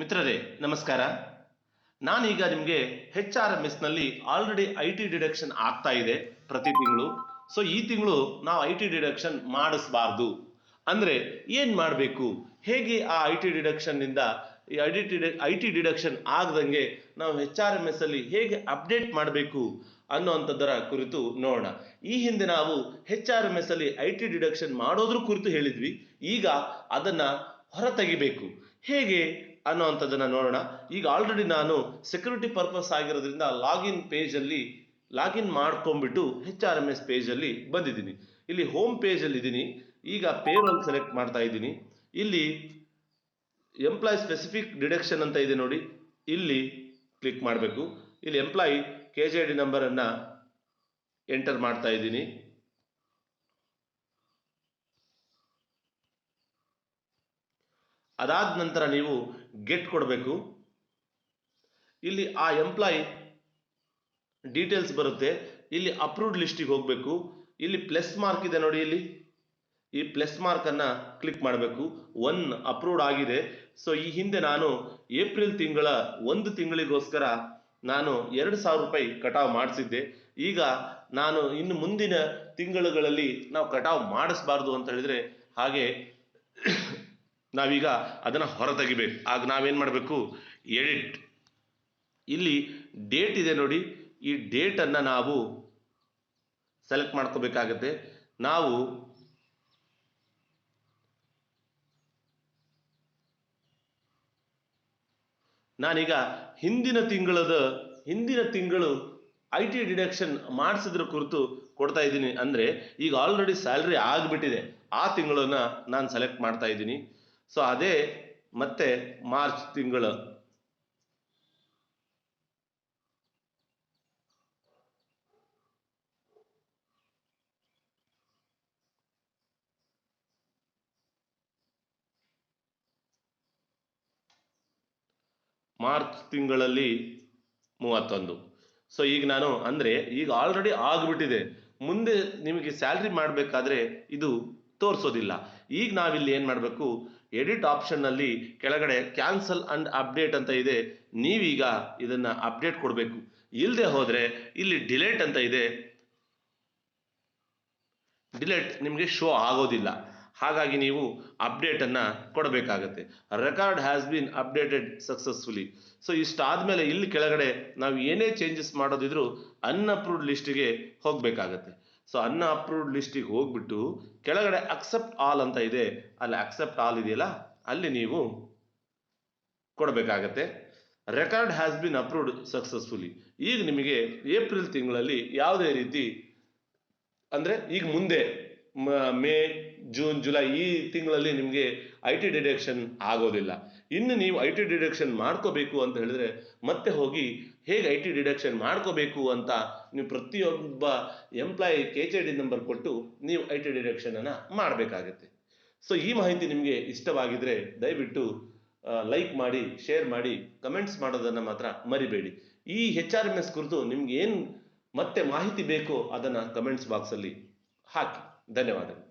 ಮಿತ್ರರೇ, ನಮಸ್ಕಾರ. ನಾನೀಗ ನಿಮಗೆ ಹೆಚ್ ಆರ್ ಎಂ ಎಸ್ನಲ್ಲಿ ಆಲ್ರೆಡಿ ಐ ಟಿ ಡಿಡಕ್ಷನ್ ಆಗ್ತಾ ಇದೆ ಪ್ರತಿ ತಿಂಗಳು. ಸೊ ಈ ತಿಂಗಳು ನಾವು ಐ ಟಿ ಡಿಡಕ್ಷನ್ ಮಾಡಿಸಬಾರ್ದು. ಅಂದ್ರೆ ಏನ್ ಮಾಡಬೇಕು? ಹೇಗೆ ಆ I T ಡಿಡಕ್ಷನ್ನಿಂದ I T I T deduction ಆಗದಂಗೆ ನಾವು ಹೆಚ್ ಆರ್ ಎಂ ಎಸ್ ಅಲ್ಲಿ ಹೇಗೆ ಅಪ್ಡೇಟ್ ಮಾಡಬೇಕು ಅನ್ನುವಂಥದ್ದರ ಕುರಿತು ನೋಡೋಣ. ಈ ಹಿಂದೆ ನಾವು ಹೆಚ್ ಆರ್ ಎಂ ಎಸ್ ಅಲ್ಲಿ ಐ ಟಿ ಡಿಡಕ್ಷನ್ ಮಾಡೋದ್ರ ಕುರಿತು ಹೇಳಿದ್ವಿ. ಈಗ ಅದನ್ನ ಹೊರ ತೆಗಿಬೇಕು ಹೇಗೆ ಅನ್ನೋವಂಥದ್ದನ್ನು ನೋಡೋಣ. ಈಗ ಆಲ್ರೆಡಿ ನಾನು ಸೆಕ್ಯೂರಿಟಿ ಪರ್ಪಸ್ ಆಗಿರೋದ್ರಿಂದ ಲಾಗಿನ್ ಪೇಜಲ್ಲಿ ಲಾಗಿನ್ ಮಾಡ್ಕೊಂಡ್ಬಿಟ್ಟು ಹೆಚ್ ಆರ್ ಎಂ ಎಸ್ ಪೇಜಲ್ಲಿ ಬಂದಿದ್ದೀನಿ. ಇಲ್ಲಿ ಹೋಮ್ ಪೇಜಲ್ಲಿ ಇದ್ದೀನಿ. ಈಗ ಪೇರೋಲ್ ಸೆಲೆಕ್ಟ್ ಮಾಡ್ತಾ ಇದ್ದೀನಿ. ಇಲ್ಲಿ ಎಂಪ್ಲಾಯ್ ಸ್ಪೆಸಿಫಿಕ್ ಡಿಡಕ್ಷನ್ ಅಂತ ಇದೆ ನೋಡಿ. ಇಲ್ಲಿ ಕ್ಲಿಕ್ ಮಾಡಬೇಕು. ಇಲ್ಲಿ ಎಂಪ್ಲಾಯಿ ಕೆ ಜೆ ಡಿ ನಂಬರನ್ನು ಎಂಟರ್ ಮಾಡ್ತಾ ಇದ್ದೀನಿ. ಅದಾದ ನಂತರ ನೀವು ಗೆಟ್ ಕೊಡಬೇಕು. ಇಲ್ಲಿ ಆ ಎಂಪ್ಲಾಯ್ ಡೀಟೇಲ್ಸ್ ಬರುತ್ತೆ. ಇಲ್ಲಿ ಅಪ್ರೂವ್ಡ್ ಲಿಸ್ಟಿಗೆ ಹೋಗಬೇಕು. ಇಲ್ಲಿ ಪ್ಲಸ್ ಮಾರ್ಕ್ ಇದೆ ನೋಡಿ ಇಲ್ಲಿ. ಈ ಪ್ಲಸ್ ಮಾರ್ಕನ್ನು ಕ್ಲಿಕ್ ಮಾಡಬೇಕು. ಒನ್ ಅಪ್ರೂವ್ಡ್ ಆಗಿದೆ. ಸೊ ಈ ಹಿಂದೆ ನಾನು ಏಪ್ರಿಲ್ ತಿಂಗಳ ಒಂದು ತಿಂಗಳಿಗೋಸ್ಕರ ನಾನು ಎರಡು ಸಾವಿರ ರೂಪಾಯಿ ಕಟಾವು ಮಾಡಿಸಿದ್ದೆ. ಈಗ ನಾನು ಇನ್ನು ಮುಂದಿನ ತಿಂಗಳುಗಳಲ್ಲಿ ನಾವು ಕಟಾವು ಮಾಡಿಸ್ಬಾರ್ದು ಅಂತ ಹೇಳಿದ್ರೆ ಹಾಗೆ ನಾವೀಗ ಅದನ್ನು ಹೊರ ತೆಗಿಬೇಕು ಆಗ ನಾವೇನು ಮಾಡಬೇಕು? ಎಡಿಟ್. ಇಲ್ಲಿ ಡೇಟ್ ಇದೆ ನೋಡಿ. ಈ ಡೇಟನ್ನು ನಾವು ಸೆಲೆಕ್ಟ್ ಮಾಡ್ಕೋಬೇಕಾಗತ್ತೆ. ನಾವು ನಾನೀಗ ಹಿಂದಿನ ತಿಂಗಳದ, ಹಿಂದಿನ ತಿಂಗಳು ಐ ಟಿ ಡಿಡಕ್ಷನ್ ಮಾಡಿಸಿದ್ರ ಕುರಿತು ಕೊಡ್ತಾ ಇದ್ದೀನಿ. ಅಂದರೆ ಈಗ ಆಲ್ರೆಡಿ ಸ್ಯಾಲ್ರಿ ಆಗಿಬಿಟ್ಟಿದೆ. ಆ ತಿಂಗಳನ್ನು ನಾನು ಸೆಲೆಕ್ಟ್ ಮಾಡ್ತಾ ಇದ್ದೀನಿ. ಸೊ ಅದೇ ಮತ್ತೆ ಮಾರ್ಚ್ ತಿಂಗಳು. ಮಾರ್ಚ್ ತಿಂಗಳಲ್ಲಿ ಮೂವತ್ತೊಂದು. ಸೊ ಈಗ ನಾನು ಅಂದ್ರೆ ಈಗ ಆಲ್ರೆಡಿ ಆಗ್ಬಿಟ್ಟಿದೆ. ಮುಂದೆ ನಿಮಗೆ ಸ್ಯಾಲ್ರಿ ಮಾಡಬೇಕಾದ್ರೆ ಇದು ತೋರಿಸೋದಿಲ್ಲ. ಈಗ ನಾವಿಲ್ಲಿ ಏನ್ ಮಾಡಬೇಕು? ಎಡಿಟ್ ಆಪ್ಷನ್ನಲ್ಲಿ ಕೆಳಗಡೆ ಕ್ಯಾನ್ಸಲ್ ಅಂಡ್ ಅಪ್ಡೇಟ್ ಅಂತ ಇದೆ. ನೀವೀಗ ಇದನ್ನು ಅಪ್ಡೇಟ್ ಕೊಡಬೇಕು. ಇಲ್ಲದೆ ಹೋದರೆ, ಇಲ್ಲಿ ಡಿಲೇಟ್ ಅಂತ ಇದೆ. ಡಿಲೇಟ್ ನಿಮಗೆ ಶೋ ಆಗೋದಿಲ್ಲ. ಹಾಗಾಗಿ ನೀವು ಅಪ್ಡೇಟನ್ನು ಕೊಡಬೇಕಾಗತ್ತೆ. Record has been updated successfully so ಇಷ್ಟಾದ್ಮೇಲೆ ಇಲ್ಲಿ ಕೆಳಗಡೆ ನಾವು ಏನೇ ಚೇಂಜಸ್ ಮಾಡೋದಿದ್ರು ಅನ್ಅಪ್ರೂವ್ಡ್ ಲಿಸ್ಟಿಗೆ ಹೋಗ್ಬೇಕಾಗತ್ತೆ. ಸೊ ಅನ್ನ ಅಪ್ರೂವ್ಡ್ ಲಿಸ್ಟಿಗೆ ಹೋಗ್ಬಿಟ್ಟು ಕೆಳಗಡೆ ಅಕ್ಸೆಪ್ಟ್ ಆಲ್ ಅಂತ ಇದೆ. ಅಲ್ಲಿ ಅಕ್ಸೆಪ್ಟ್ ಆಲ್ ಇದೆಯಲ್ಲ? ಅಲ್ಲಿ ನೀವು ಕೊಡಬೇಕಾಗತ್ತೆ. Record has been approved successfully ಈಗ ನಿಮಗೆ ಏಪ್ರಿಲ್ ತಿಂಗಳಲ್ಲಿ ಯಾವುದೇ ರೀತಿ ಅಂದರೆ ಈಗ ಮುಂದೆ, ಮೇ ಜೂನ್ ಜುಲೈ ಈ ತಿಂಗಳಲ್ಲಿ ನಿಮಗೆ ಐ ಟಿ ಡಿಡಕ್ಷನ್ ಆಗೋದಿಲ್ಲ. ಇನ್ನು ನೀವು ಐ ಟಿ ಡಿಡಕ್ಷನ್ ಮಾಡ್ಕೋಬೇಕು ಅಂತ ಹೇಳಿದ್ರೆ ಮತ್ತೆ ಹೋಗಿ ಹೇಗೆ ಐ ಟಿ ಡಿಡಕ್ಷನ್ ಮಾಡ್ಕೋಬೇಕು ಅಂತ ನೀವು ಪ್ರತಿಯೊಬ್ಬ employee K J D number ಕೊಟ್ಟು ನೀವು ಐ ಟಿ ಡಿಡಕ್ಷನನ್ನು ಮಾಡಬೇಕಾಗತ್ತೆ. ಸೊ ಈ ಮಾಹಿತಿ ನಿಮಗೆ ಇಷ್ಟವಾಗಿದ್ರೆ ದಯವಿಟ್ಟು ಲೈಕ್ ಮಾಡಿ ಶೇರ್ ಮಾಡಿ ಕಮೆಂಟ್ಸ್ ಮಾಡೋದನ್ನು ಮಾತ್ರ ಮರಿಬೇಡಿ. ಈ ಹೆಚ್ ಆರ್ ಎಂ ಎಸ್ ಕುರಿತು ನಿಮ್ಗೆ ಏನು ಮತ್ತೆ ಮಾಹಿತಿ ಬೇಕೋ ಅದನ್ನು ಕಮೆಂಟ್ಸ್ ಬಾಕ್ಸಲ್ಲಿ ಹಾಕಿ. ಧನ್ಯವಾದಗಳು.